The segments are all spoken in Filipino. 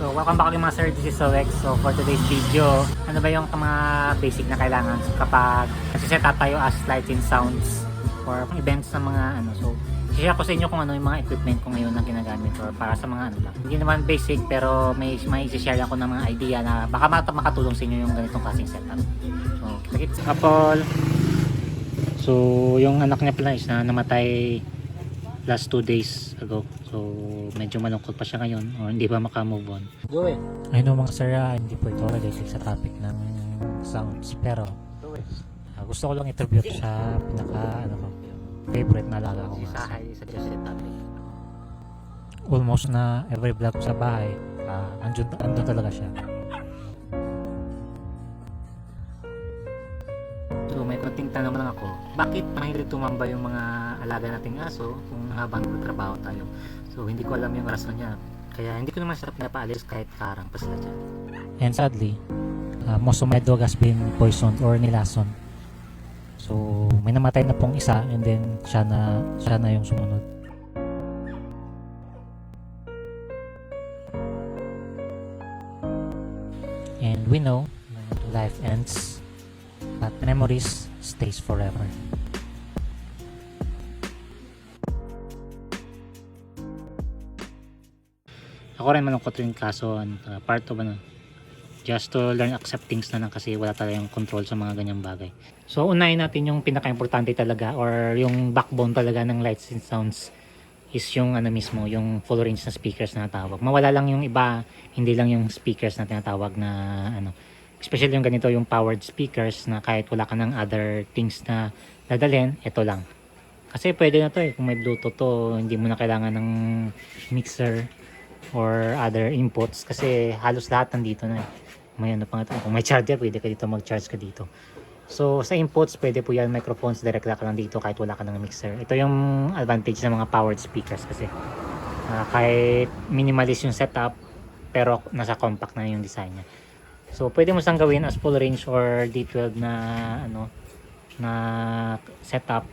So, welcome back mga sir. This is Sowex. So, for today's video, ano ba yung mga basic na kailangan kapag nagsiset up tayo as lights and sounds for events ng mga ano. So, share ko sa inyo kung ano yung mga equipment ko ngayon na ginagamit or para sa mga ano lang. Hindi naman basic pero may may share ako ng mga idea na baka mat- makatulong sa inyo yung ganitong klaseng setup. So, kita Apple. So, yung anak niya pala is na namatay last 2 days ago. So, medyo malungkot pa siya ngayon or hindi pa makamove on. Go eh. I know mga sir, ah, hindi po ito related sa topic ng sounds. Pero Go ah, gusto ko lang i-tribute sa pinaka ano ko, favorite na alaga ko. Si nga. Sahay sa Joseph Topic. Almost na every vlog ko sa bahay, ah, andun, andun talaga siya. Konting tanong lang ako. Bakit mahilig tumamba yung mga alaga nating aso kung habang nagtrabaho tayo? So, hindi ko alam yung rason niya. Kaya hindi ko naman sila pinapaalis kahit karang pa dyan. And sadly, ah, most of my dog has been poisoned or nilason. So, may namatay na pong isa and then siya na, siya na yung sumunod. And we know life ends, but memories stays forever. Ako rin malungkot rin kaso ano, uh, part of ano, just to learn accept things na lang kasi wala tayong control sa mga ganyang bagay. So unahin natin yung pinaka-importante talaga or yung backbone talaga ng lights and sounds is yung ano mismo, yung full range na speakers na tawag. Mawala lang yung iba, hindi lang yung speakers na tinatawag na ano. Especially yung ganito, yung powered speakers na kahit wala ka ng other things na dadalhin, ito lang. Kasi pwede na to eh, kung may Bluetooth to, hindi mo na kailangan ng mixer or other inputs kasi halos lahat nandito na eh. May ano pa nga to. Kung may charger, pwede ka dito mag-charge ka dito. So, sa inputs, pwede po yan microphones, direct ka lang dito kahit wala ka ng mixer. Ito yung advantage ng mga powered speakers kasi ah, kahit minimalist yung setup, pero nasa compact na yung design niya. So, pwede mo siyang gawin as full range or D12 na ano na setup.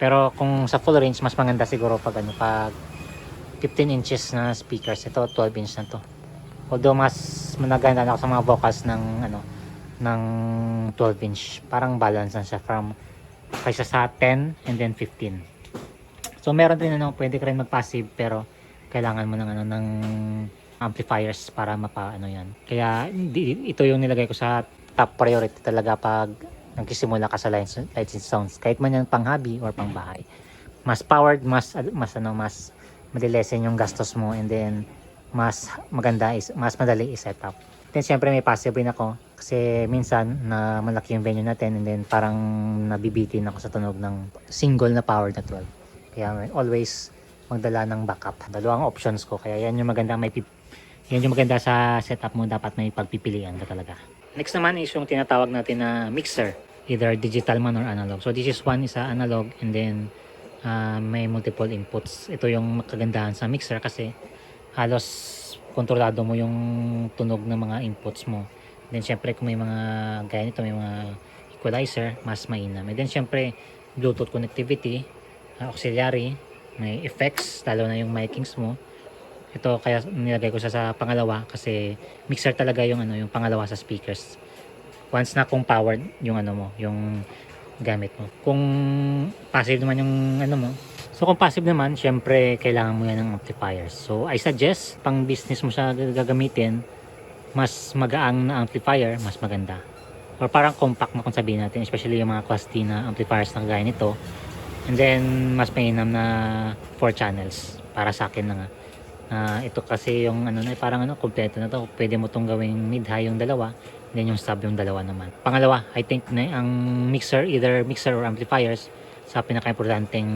Pero kung sa full range, mas maganda siguro pag ano, pag 15 inches na speakers. Ito 12 inch na to. Although mas managanda na ako sa mga vocals ng ano ng 12 inch. Parang balance na siya from kaysa sa 10 and then 15. So meron din ano, pwede ka rin mag-passive pero kailangan mo ng ano ng amplifiers para mapa ano yan. Kaya ito yung nilagay ko sa top priority talaga pag nagsisimula ka sa lights, lights and sounds. Kahit man yan pang hobby or pang bahay. Mas powered, mas mas ano, mas madilesen yung gastos mo and then mas maganda is mas madali i-set up. Then syempre may passive rin ako kasi minsan na malaki yung venue natin and then parang nabibitin ako sa tunog ng single na power na 12. Kaya always magdala ng backup. Dalawang options ko kaya yan yung maganda may yan yung maganda sa setup mo dapat may pagpipilian ka talaga. Next naman is yung tinatawag natin na mixer either digital man or analog. So this is one is a analog and then uh, may multiple inputs. Ito yung kagandahan sa mixer kasi halos kontrolado mo yung tunog ng mga inputs mo. Then syempre kung may mga gaya nito, may mga equalizer, mas mainam. And then syempre Bluetooth connectivity, uh, auxiliary, may effects, lalo na yung micings mo. Ito kaya nilagay ko siya sa pangalawa kasi mixer talaga yung ano, yung pangalawa sa speakers. Once na kung powered yung ano mo, yung gamit mo. Kung passive naman yung ano mo, so kung passive naman, syempre kailangan mo yan ng amplifiers. So I suggest, pang business mo siya gagamitin, mas magaang na amplifier, mas maganda. Or parang compact na kung sabihin natin, especially yung mga class D na amplifiers na gaya nito. And then, mas mainam na 4 channels para sa akin na nga. Ah, ito kasi yung ano na parang ano kompleto na to. Pwede mo tong gawing mid-high yung dalawa, then yung sub yung dalawa naman. Pangalawa, I think na ang mixer either mixer or amplifiers sa pinaka-importanteng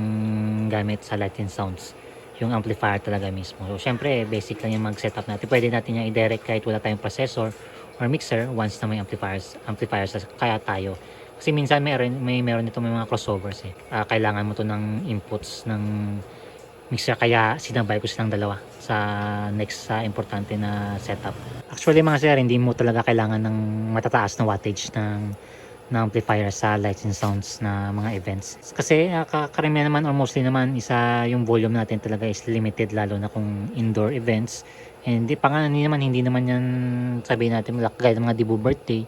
gamit sa and sounds yung amplifier talaga mismo. So syempre, basic lang yung mag-setup natin. Pwede natin yung i-direct kahit wala tayong processor or mixer once na may amplifiers amplifiers kaya tayo. Kasi minsan meron may meron nito may mga crossovers eh. Ah, kailangan mo to ng inputs ng mixer kaya sinabay ko silang dalawa sa next sa importante na setup. Actually mga sir, hindi mo talaga kailangan ng matataas na wattage ng na amplifier sa lights and sounds na mga events. Kasi uh, karamihan naman or mostly naman isa yung volume natin talaga is limited lalo na kung indoor events And hindi pa nga, hindi naman, hindi naman yan sabihin natin, like, gaya ng mga Dibu birthday,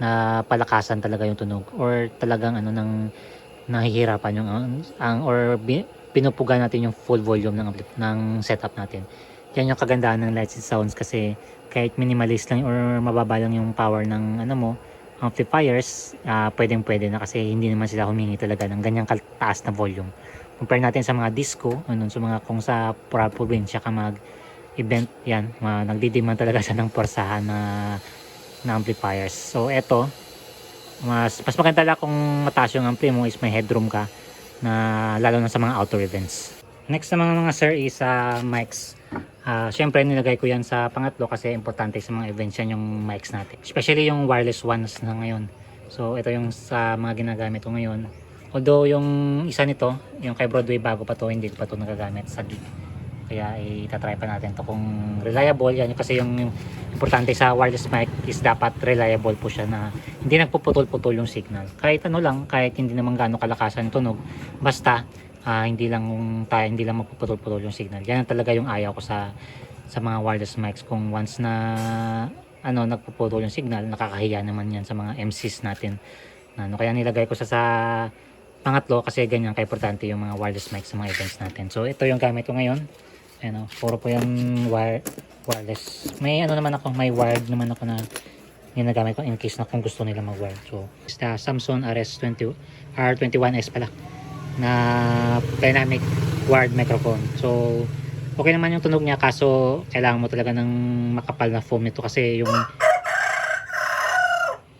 na palakasan talaga yung tunog or talagang ano nang nahihirapan yung ang, ang or pinupuga natin yung full volume ng ng setup natin. Yan yung kagandahan ng lights and sounds kasi kahit minimalist lang or mababa lang yung power ng ano mo amplifiers, ah pwedeng pwede na kasi hindi naman sila humingi talaga ng ganyang kataas na volume. Compare natin sa mga disco, ano, sa mga kung sa probinsya ka mag event yan, mga, nagdidiman talaga siya ng porsahan na na amplifiers. So eto, mas mas maganda lang kung mataas yung ampli mo is may headroom ka na lalo na sa mga outdoor events. Next sa mga mga sir is sa mics. Ah, syempre nilagay ko yan sa pangatlo kasi importante sa mga events yan yung mics natin. Especially yung wireless ones na ngayon. So ito yung sa mga ginagamit ko ngayon. Although yung isa nito, yung kay Broadway bago pa to, hindi ko pa to nagagamit sa gig. Kaya itatry pa natin to kung reliable yan kasi yung, importante sa wireless mic is dapat reliable po siya na hindi nagpuputol-putol yung signal. Kahit ano lang, kahit hindi naman gaano kalakasan tunog, basta ah, hindi lang tayo hindi lang magpuputol-putol yung signal. Yan talaga yung ayaw ko sa sa mga wireless mics kung once na ano nagpuputol yung signal, nakakahiya naman yan sa mga MCs natin. Ano kaya nilagay ko sa sa pangatlo kasi ganyan ka-importante yung mga wireless mics sa mga events natin. So ito yung gamit ko ngayon. Ano, puro po yan wire, wireless. May ano naman ako, may wired naman ako na ginagamit ko in case na kung gusto nila mag-wire. So, it's Samsung RS20 R21S pala na dynamic wired microphone. So, okay naman yung tunog niya kaso kailangan mo talaga ng makapal na foam nito kasi yung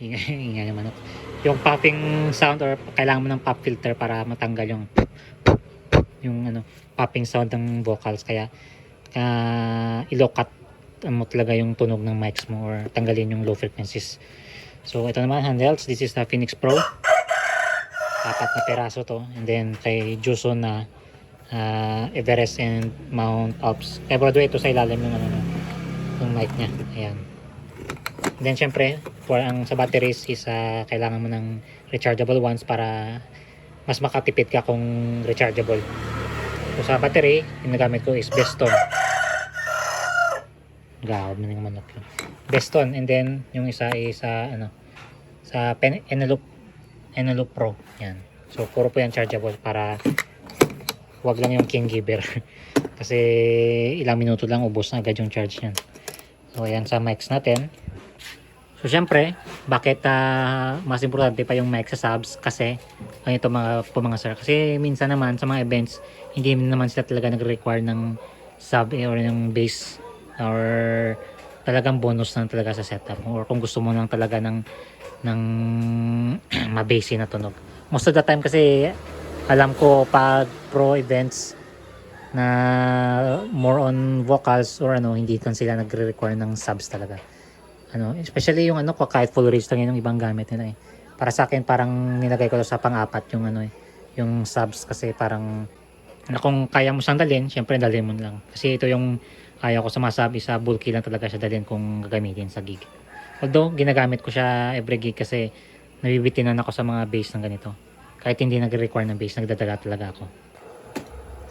ingay, naman. Yung popping sound or kailangan mo ng pop filter para matanggal yung yung ano popping sound ng vocals kaya uh, ilokat mo talaga yung tunog ng mics mo or tanggalin yung low frequencies. So ito naman handhelds, this is the Phoenix Pro. Apat na peraso to and then kay Juso na uh, Everest and Mount Alps. Kaya Broadway ito sa ilalim ng ano yung mic niya. Ayan. And then syempre, for ang sa batteries is uh, kailangan mo ng rechargeable ones para mas makatipid ka kung rechargeable. So sa battery, yung nagamit ko is Beston. Gawad mo yung manok yun. Beston and then yung isa is sa ano sa Pen Eneloop Eneloop Pro. Yan. So puro po yan chargeable para wag lang yung King Giver. Kasi ilang minuto lang ubos na agad yung charge niyan. So ayan sa mics natin. So syempre, bakit ah, mas importante pa yung mic sa subs? Kasi, ano ito mga, po mga sir, kasi minsan naman sa mga events, hindi naman sila talaga nag-require ng sub eh, or ng bass or talagang bonus lang talaga sa setup or kung gusto mo lang talaga ng ng mabase na tunog. Most of the time kasi alam ko pag pro events na more on vocals or ano hindi kan sila nagre-require ng subs talaga ano, especially yung ano ko kahit full range lang yun yung ibang gamit nila eh. Para sa akin parang nilagay ko sa pang-apat yung ano eh, yung subs kasi parang na kung kaya mo siyang dalhin, syempre dalhin mo lang. Kasi ito yung kaya ko sa mga sub, isa bulky lang talaga siya dalhin kung gagamitin sa gig. Although ginagamit ko siya every gig kasi nabibitinan ako sa mga bass ng ganito. Kahit hindi nag-require ng bass, nagdadala talaga ako.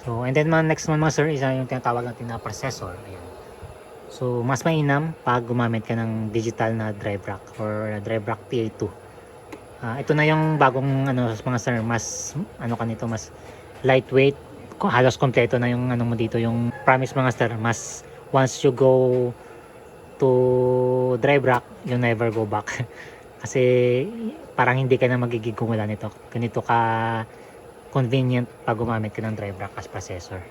So, and then mga next naman mga sir, isa yung tinatawag natin na processor. Ayan. So, mas mainam pag gumamit ka ng digital na drive rack or drive rack PA2. Ah, ito na yung bagong ano mga sir, mas ano ka nito, mas lightweight, halos kompleto na yung ano mo dito, yung promise mga sir, mas once you go to drive rack, you never go back. Kasi parang hindi ka na wala nito. Ganito ka convenient pag gumamit ka ng drive rack as processor.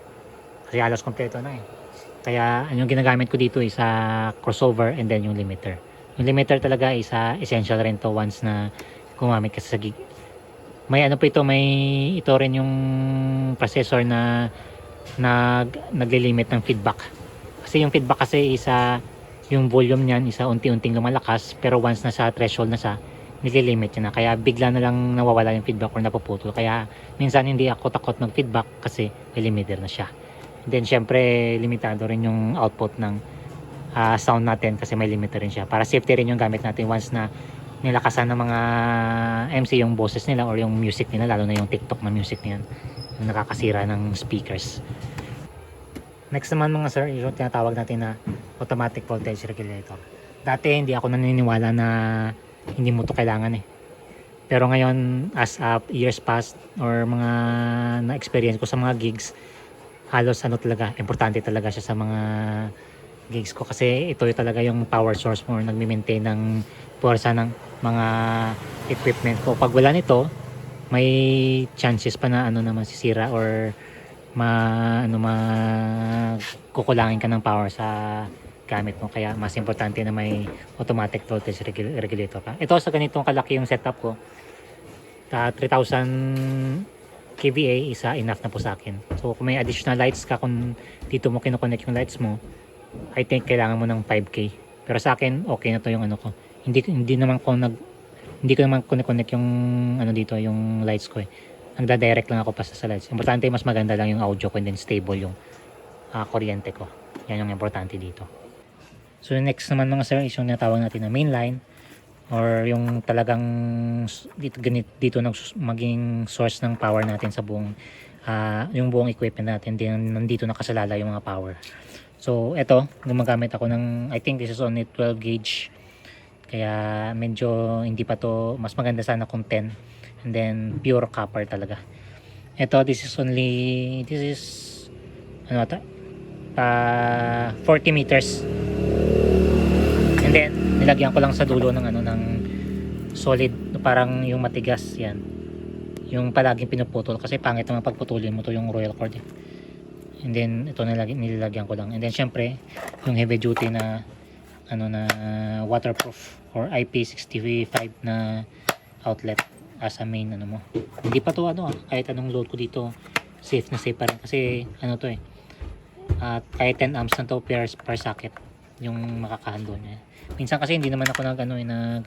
Kasi halos kompleto na eh. Kaya yung ginagamit ko dito is sa crossover and then yung limiter. Yung limiter talaga is ah, essential rin to once na gumamit ka sa gig. May ano pa ito, may ito rin yung processor na nag naglilimit ng feedback. Kasi yung feedback kasi isa yung volume niyan isa unti-unting lumalakas pero once na sa threshold na siya nililimit na kaya bigla na lang nawawala yung feedback or napuputol kaya minsan hindi ako takot mag feedback kasi may limiter na siya Then syempre limitado rin yung output ng ah, sound natin kasi may limiter rin siya. Para safety rin yung gamit natin once na nilakasan ng mga MC yung boses nila or yung music nila lalo na yung TikTok na music niyan yung nakakasira ng speakers. Next naman mga sir, yung tinatawag natin na automatic voltage regulator. Dati hindi ako naniniwala na hindi mo to kailangan eh. Pero ngayon, as uh, years past or mga na-experience ko sa mga gigs, halos ano talaga, importante talaga siya sa mga gigs ko. Kasi ito yung talaga yung power source mo nagmi-maintain ng puwersa ng mga equipment ko. Pag wala nito, may chances pa na ano naman sisira or ma ano ma kukulangin ka ng power sa gamit mo. Kaya mas importante na may automatic voltage regul- regulator ka. Ito sa ganitong kalaki yung setup ko ta 3000 kVA isa enough na po sa akin so kung may additional lights ka kung dito mo kinoconnect yung lights mo I think kailangan mo ng 5k pero sa akin okay na to yung ano ko hindi hindi naman ko nag hindi ko naman connect yung ano dito yung lights ko eh nagda-direct lang ako pa sa lights. Importante mas maganda lang yung audio ko and then stable yung ah, kuryente ko. Yan yung importante dito. So next naman mga sir is yung natawag natin na main line or yung talagang dito ganit dito nag maging source ng power natin sa buong ah, yung buong equipment natin. Din nandito nakasalala yung mga power. So eto gumagamit ako ng I think this is only 12 gauge. Kaya medyo hindi pa to mas maganda sana kung 10 and then pure copper talaga. Ito this is only this is ano ata? Uh, 40 meters and then nilagyan ko lang sa dulo ng ano ng solid parang yung matigas yan yung palaging pinuputol kasi pangit naman pagputulin mo to yung royal cord eh. and then ito nilagyan, nilagyan ko lang and then syempre yung heavy duty na ano na waterproof or IP65 na outlet as a main ano mo. Hindi pa to ano ah, kahit anong load ko dito safe na safe pa rin kasi ano to eh. At kahit 10 amps na to per, per socket yung makakahandle niya. Minsan kasi hindi naman ako nag ano eh, nag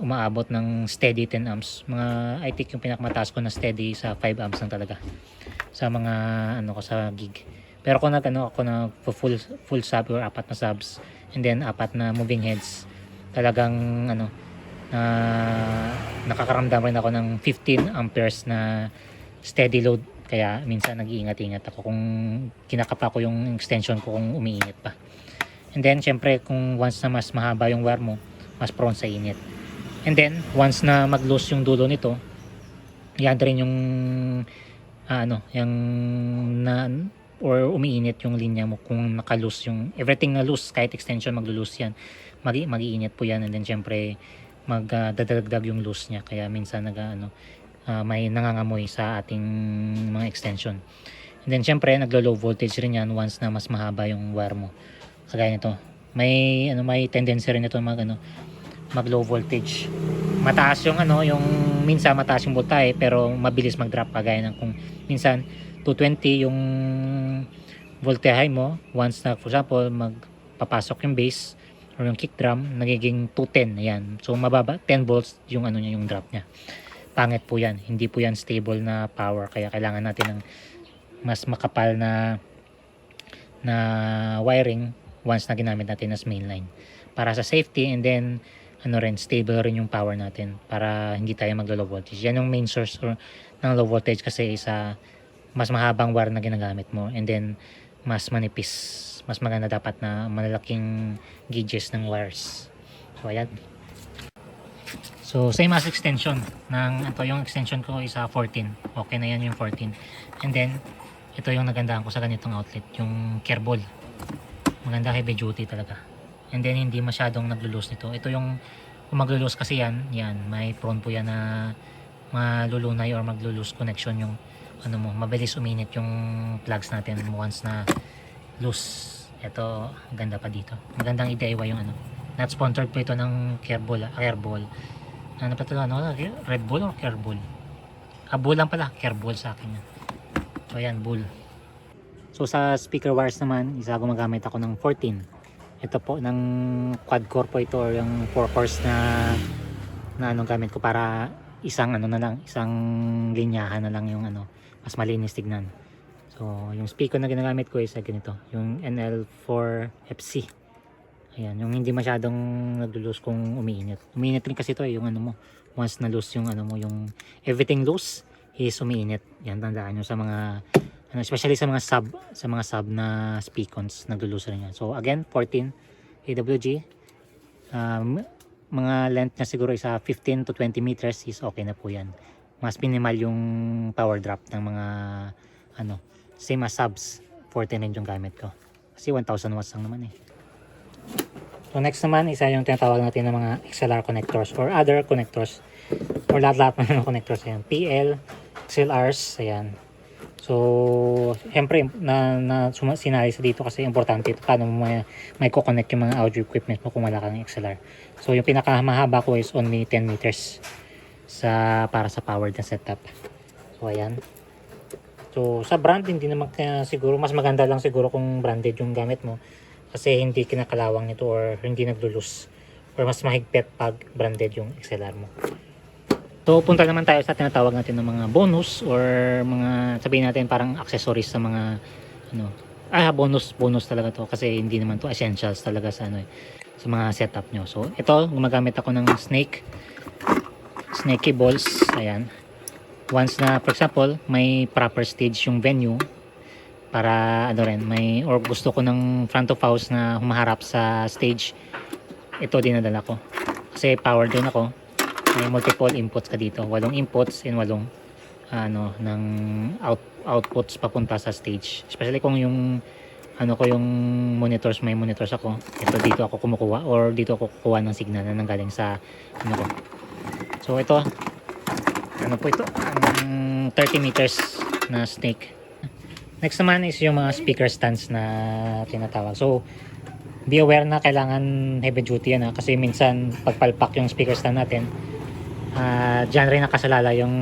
umaabot ng steady 10 amps. Mga I think yung pinakamataas ko na steady sa 5 amps lang talaga. Sa mga ano ko sa gig. Pero kung nag ano ako na full full sub or apat na subs. And then apat na moving heads. Talagang ano na nakakaramdam rin ako ng 15 amperes na steady load. Kaya minsan nag-iingat-ingat ako kung kinakapa ko yung extension ko kung umiinit pa and then syempre kung once na mas mahaba yung wire mo mas prone sa init. And then once na mag-loose yung dulo nito yan rin yung ah, ano yung na or umiinit yung linya mo kung naka-loose yung everything na loose kahit extension maglo-loose yan. Mag mag-iinit po yan and then syempre magdadagdag yung loose niya. Kaya minsan nag ano ah, may nangangamoy sa ating mga extension. And then syempre naglo low voltage rin yan once na mas mahaba yung wire mo kagaya nito. May ano may tendency rin ito mag ano mag low voltage. Mataas yung ano yung minsan mataas yung voltahe pero mabilis mag drop kagaya ng kung minsan 220 yung voltahe mo once na for example magpapasok yung base or yung kick drum nagiging 210 ayan. So mababa 10 volts yung ano niya yung drop niya. Pangit po yan. Hindi po yan stable na power. Kaya kailangan natin ng mas makapal na na wiring once na ginamit natin as mainline. Para sa safety and then ano rin stable rin yung power natin para hindi tayo maglo low voltage. Yan yung main source or, ng low voltage kasi sa mas mahabang wire na ginagamit mo and then mas manipis mas maganda dapat na malalaking gauges ng wires. So ayan. So same as extension ng ito yung extension ko is ah, 14 okay na yan yung 14 and then ito yung nagandahan ko sa ganitong outlet yung kerbol maganda heavy duty talaga. And then hindi masyadong naglo-loose nito. Ito yung kung maglo-loose kasi yan yan may prone po yan na malulunay or maglo-loose connection yung ano mo mabilis uminit yung plugs natin once na loose. Ito ganda pa dito. Magandang i-DIY yung ano. Not sponsored po ito ng Kerbol ah, Kerbol ano pa ito ano Red Bull or Kerbol ah Bull lang pala. Kerbol sa akin yan. So ayan Bull so sa speaker wires naman isa gumagamit ako ng 14 ito po ng quad core po ito or yung 4 cores na na anong gamit ko para isang ano na lang isang linyahan na lang yung ano mas malinis tignan. So yung speaker na ginagamit ko is ganito yung NL4FC ayan yung hindi masyadong naglo-loose kung umiinit. Umiinit rin kasi to eh, yung ano mo once na loose yung ano mo yung everything loose is umiinit. Yan tandaan nyo sa mga ano, especially sa mga sub, sa mga sub na speakons, nagluluso rin yan. So again, 14 AWG. Um, mga length na siguro isa 15 to 20 meters is okay na po yan. Mas minimal yung power drop ng mga ano, same as subs. 14 rin yung gamit ko. Kasi 1000 watts lang naman eh. So next naman, isa yung tinatawag natin ng mga XLR connectors or other connectors or lahat-lahat ng connectors. Ayan. PL, XLRs, ayan. So, syempre, na, na sinali sa dito kasi importante ito paano mo may, may connect yung mga audio equipment mo kung wala kang XLR. So, yung pinakamahaba ko is only 10 meters sa para sa powered na setup. So, ayan. So, sa brand, hindi naman kaya siguro, mas maganda lang siguro kung branded yung gamit mo kasi hindi kinakalawang nito or hindi nagdulus or mas mahigpit pag branded yung XLR mo. So, punta naman tayo sa tinatawag natin ng mga bonus or mga sabihin natin parang accessories sa mga ano, ah bonus bonus talaga to kasi hindi naman to essentials talaga sa ano eh, sa mga setup nyo. So, ito gumagamit ako ng snake snake cables, ayan. Once na for example, may proper stage yung venue para ano rin, may or gusto ko ng front of house na humaharap sa stage. Ito dinadala ko. Kasi power din ako may multiple inputs ka dito. Walong inputs and walong ano ng out, outputs papunta sa stage. Especially kung yung ano ko yung monitors may monitors ako. Ito dito ako kumukuha or dito ako kukuha ng signal na nanggaling sa ano ko. So ito ano po ito? Ang 30 meters na snake. Next naman is yung mga speaker stands na tinatawag. So be aware na kailangan heavy duty yan ha? kasi minsan pagpalpak yung speaker stand natin Ah, diyan rin nakasalala yung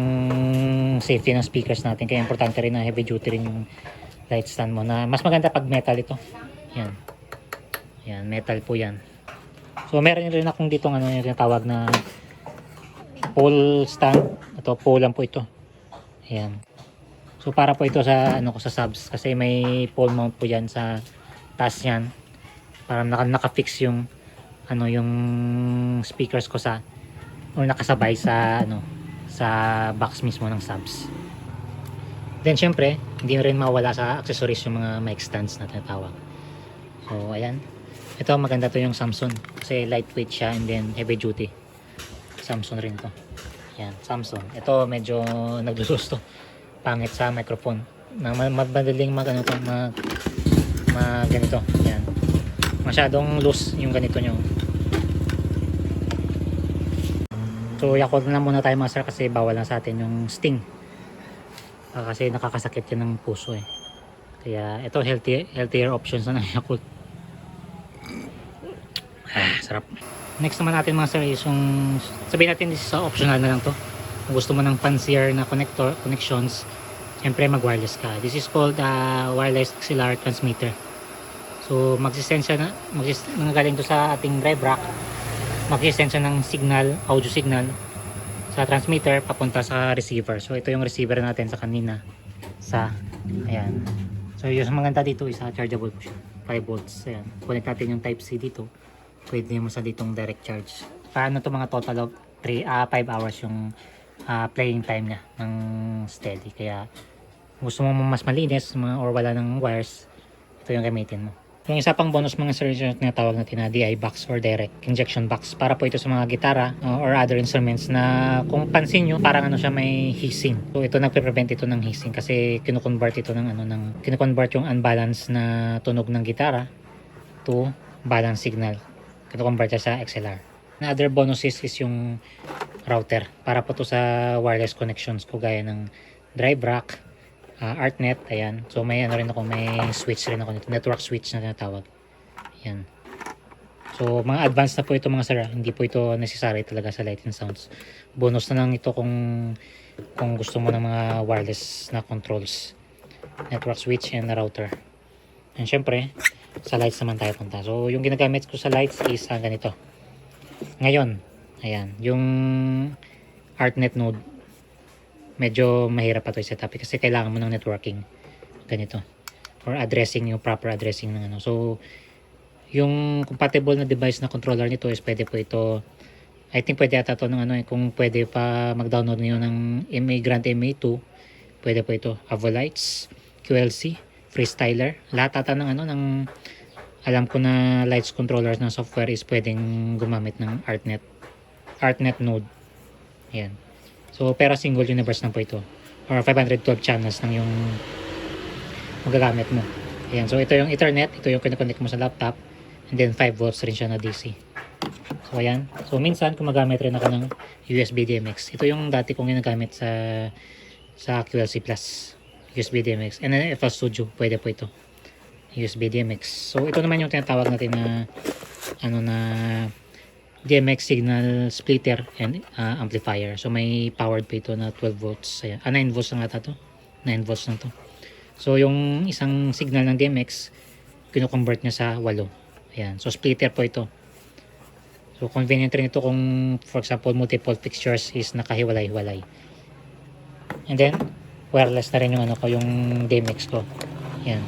safety ng speakers natin. Kaya importante rin na heavy duty rin yung light stand mo. Na mas maganda pag metal ito. Yan. Yan, metal po yan. So meron rin akong dito ano yung tinatawag na pole stand. Ito, pole lang po ito. Ayan. So para po ito sa ano ko sa subs kasi may pole mount po yan sa taas niyan. Para naka, naka-fix yung ano yung speakers ko sa or nakasabay sa ano sa box mismo ng subs. Then syempre, hindi rin mawala sa accessories yung mga mic stands na tinatawag. So ayan. Ito maganda to yung Samsung kasi lightweight siya and then heavy duty. Samsung rin to. Yan, Samsung. Ito medyo naglusus to. Pangit sa microphone. Na ma- madaling mag ano to, mag, mag ganito. Yan. Masyadong loose yung ganito nyo. So, yakult na muna tayo mga sir kasi bawal lang sa atin yung sting. Ah, kasi nakakasakit yan ng puso eh. Kaya ito healthy, healthier options na ng yakult. Ah, sarap. Next naman natin mga sir is yung sabihin natin this is uh, optional na lang to. Kung gusto mo ng fancier na connector connections, syempre mag-wireless ka. This is called uh, wireless XLR transmitter. So magsisend siya na magsis galing to sa ating drive rack mag-send siya ng signal, audio signal sa transmitter papunta sa receiver. So ito yung receiver natin sa kanina sa ayan. So yung maganda dito is uh, chargeable po siya. 5 volts. Ayan. Connect natin yung type C dito. Pwede mo sa ditong direct charge. Paano to mga total of 3 ah 5 hours yung ah, playing time niya ng steady. Kaya gusto mo mas malinis mga or wala ng wires, ito yung gamitin mo. Yung isa pang bonus mga solutions na tawag natin na DI box or direct injection box para po ito sa mga gitara uh, or other instruments na kung pansin nyo parang ano siya may hissing. So ito nagpe-prevent ito ng hissing kasi kinukonvert ito ng ano ng kinukonvert yung unbalanced na tunog ng gitara to balance signal. Kinukonvert siya sa XLR. Na other bonuses is yung router para po to sa wireless connections ko gaya ng drive rack, uh, ArtNet, ayan. So may ano rin ako, may switch rin ako nito, network switch na tinatawag. Ayan. So mga advanced na po ito mga sir, ah. hindi po ito necessary talaga sa light and sounds. Bonus na lang ito kung kung gusto mo ng mga wireless na controls. Network switch and router. And syempre, sa lights naman tayo punta. So yung ginagamit ko sa lights is uh, ganito. Ngayon, ayan, yung ArtNet node medyo mahirap pa to i-set up kasi kailangan mo ng networking ganito or addressing yung proper addressing ng ano so yung compatible na device na controller nito is pwede po ito I think pwede ata to ng ano eh, kung pwede pa mag-download niyo ng MA Grant MA2 pwede po ito Avolites QLC, Freestyler. Lahat ata ng ano, ng alam ko na lights controllers ng software is pwedeng gumamit ng ArtNet. ArtNet node. Ayan. So, pero single universe lang po. Or 512 channels lang yung magagamit mo. Ayan. So, ito yung Ethernet. Ito yung kinoconnect mo sa laptop. And then 5 volts rin siya na DC. So, ayan. So, minsan, kung magamit rin ako ng USB DMX. Ito yung dati kong ginagamit sa sa QLC Plus. USB DMX. And then FL Studio. Pwede po ito. USB DMX. So, ito naman yung tinatawag natin na ano na DMX signal splitter and uh, amplifier. So, may powered pa ito na 12 volts. Ayan. Ah, 9 volts lang ata to. 9 volts lang to. So, yung isang signal ng DMX, kino-convert niya sa 8. Ayan. So, splitter po ito. So, convenient rin ito kung, for example, multiple fixtures is nakahiwalay-hiwalay. And then, wireless na rin yung ano ko, yung DMX ko. Ayan.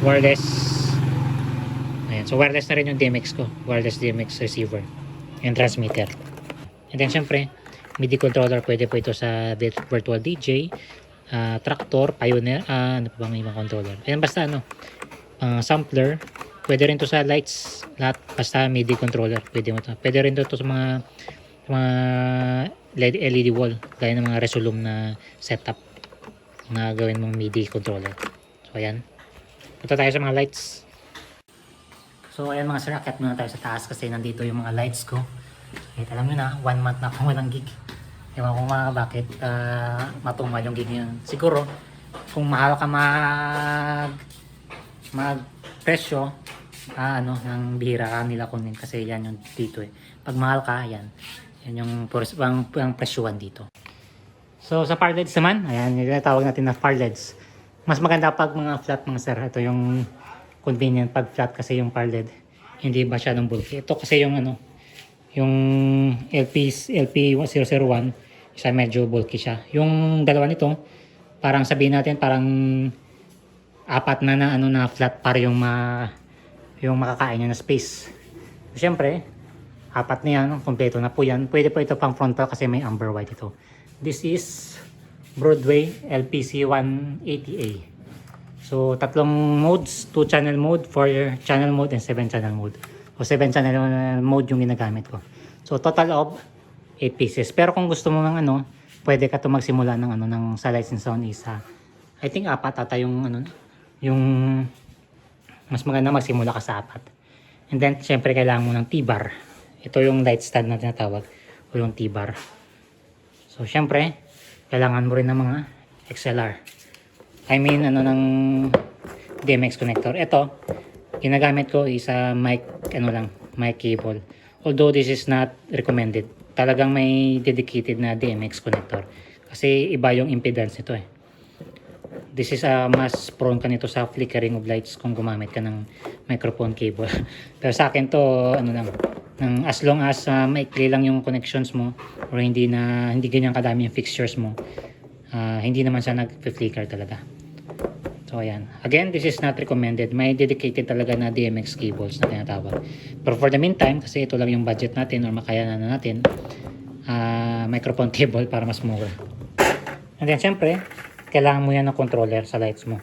Wireless. Ayan. So, wireless na rin yung DMX ko. Wireless DMX receiver. And transmitter. And then, syempre, MIDI controller. Pwede po ito sa vir- virtual DJ, ah, tractor, pioneer, ah, ano pa bang ibang controller. Ayan, basta ano, ah, sampler. Pwede rin to sa lights. Lahat, basta MIDI controller. Pwede mo to. Pwede rin to, to sa mga mga LED, LED wall. Gaya ng mga Resolume na setup na gawin mong MIDI controller. So, ayan. Punta tayo sa mga lights. So, ayan mga sir, akyat muna tayo sa taas kasi nandito yung mga lights ko. Kahit alam nyo na, one month na akong walang gig. Ewan ko nga bakit uh, matumal yung gig yun. Siguro, kung mahal ka mag mag presyo, ah, ano, ng bihira ka nila kunin kasi yan yung dito eh. Pag mahal ka, yan. Yan yung, ang, ang presyuhan dito. So sa parleds naman, ayan, yung tinatawag natin na parleds. Mas maganda pag mga flat mga sir. Ito yung convenient pag flat kasi yung parled. Hindi ba siya ng bulky. Ito kasi yung ano, yung LP, LP001, isa medyo bulky siya. Yung dalawa nito, parang sabihin natin parang apat na na ano na flat para yung ma yung makakain niya na space. Siyempre, apat na yan, kompleto na po yan. Pwede po ito pang frontal kasi may amber white ito. This is Broadway LPC 180A. So, tatlong modes, 2 channel mode, 4 channel mode, and 7 channel mode. O 7 channel mode yung ginagamit ko. So, total of 8 pieces. Pero kung gusto mo ng ano, pwede ka to magsimula ng ano, ng sa license sound isa. I think apat ata yung ano, yung mas maganda magsimula ka sa apat. And then, syempre, kailangan mo ng T-bar. Ito yung light stand na tinatawag o yung T-bar. So, syempre, kailangan mo rin ng mga XLR. I mean, ano ng DMX connector. Ito, ginagamit ko is a mic, ano lang, mic cable. Although this is not recommended. Talagang may dedicated na DMX connector. Kasi iba yung impedance nito eh. This is a mas prone ka nito sa flickering of lights kung gumamit ka ng microphone cable. Pero sa akin to, ano lang, ng as long as uh, maikli lang yung connections mo or hindi na hindi ganyan kadami yung fixtures mo, ah, hindi naman siya nag-flicker talaga. So ayan. Again, this is not recommended. May dedicated talaga na DMX cables na tinatawag. Pero for the meantime, kasi ito lang yung budget natin or makayanan na natin, ah, microphone cable para mas mura. And then, syempre, kailangan mo yan ng controller sa lights mo.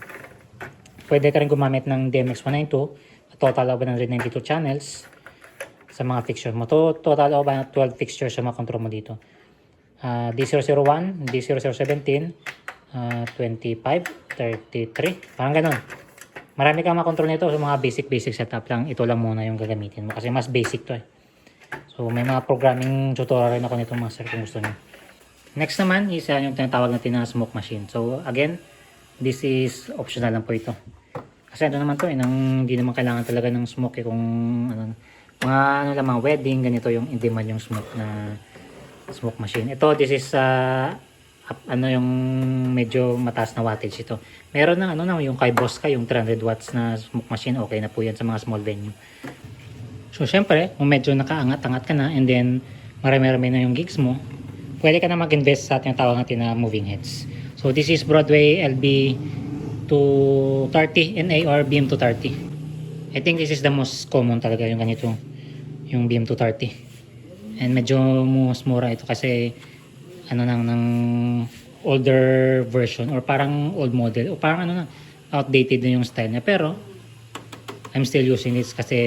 Pwede ka rin gumamit ng DMX192, a total of 192 channels sa mga fixture mo. To, total of uh, 12 fixtures sa mga control mo dito. Ah, D001, D0017, ah, 25, 33, parang ganun. Marami kang makontrol nito sa mga basic basic setup lang. Ito lang muna yung gagamitin mo kasi mas basic to eh. So may mga programming tutorial rin ako nito mga sir kung gusto niyo. Next naman is uh, yung tinatawag natin na smoke machine. So again, this is optional lang po ito. Kasi ano naman to eh, nang, hindi naman kailangan talaga ng smoke eh, kung ano, mga ano lang, mga wedding, ganito yung in demand yung smoke na smoke machine. Ito, this is uh, ano yung medyo mataas na wattage ito. Meron na ano na yung kay Bosca, yung 300 watts na smoke machine, okay na po yan sa mga small venue. So, syempre, kung medyo nakaangat-angat ka na and then marami-rami na yung gigs mo, pwede ka na mag-invest sa tinatawag natin na moving heads. So, this is Broadway LB 230 NA or BM230. I think this is the most common talaga yung ganito, yung BM230. And medyo mas mura ito kasi ano nang ng older version or parang old model. O parang ano na outdated na yung style niya. Pero I'm still using this kasi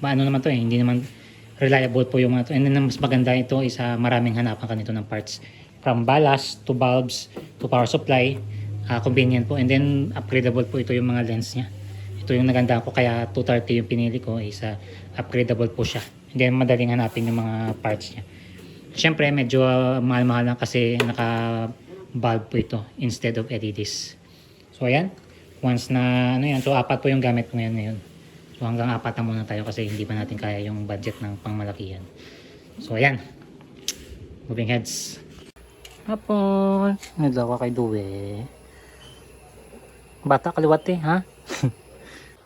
ano naman to eh hindi naman reliable po yung mga to. And then mas maganda ito is ah, maraming hanapan ka nito ng parts. From ballast to bulbs to power supply ah, convenient po. And then upgradable po ito yung mga lens niya. Ito yung naganda ko kaya 230 yung pinili ko is ah, upgradable po siya and then madaling hanapin yung mga parts niya Siyempre, medyo uh, mahal-mahal lang kasi naka-bulb po ito instead of LEDs. So, ayan. Once na, ano yan, so apat po yung gamit ko ngayon ngayon. So, hanggang apat na muna tayo kasi hindi pa natin kaya yung budget ng pangmalakihan. So, ayan. Moving heads. Hapon. Naglaw ka kay Due. Bata kaliwat eh, ha?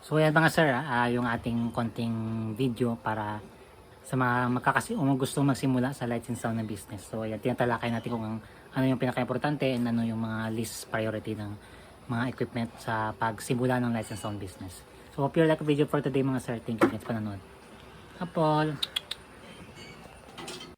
so, ayan mga sir, ah, yung ating konting video para sa mga magkakasi o gusto magsimula sa lights and sound na business. So ayan, tinatalakay natin kung ang, ano yung pinaka-importante and ano yung mga least priority ng mga equipment sa pagsimula ng lights and sound business. So hope you like the video for today mga sir. Thank you guys panonood. Apol!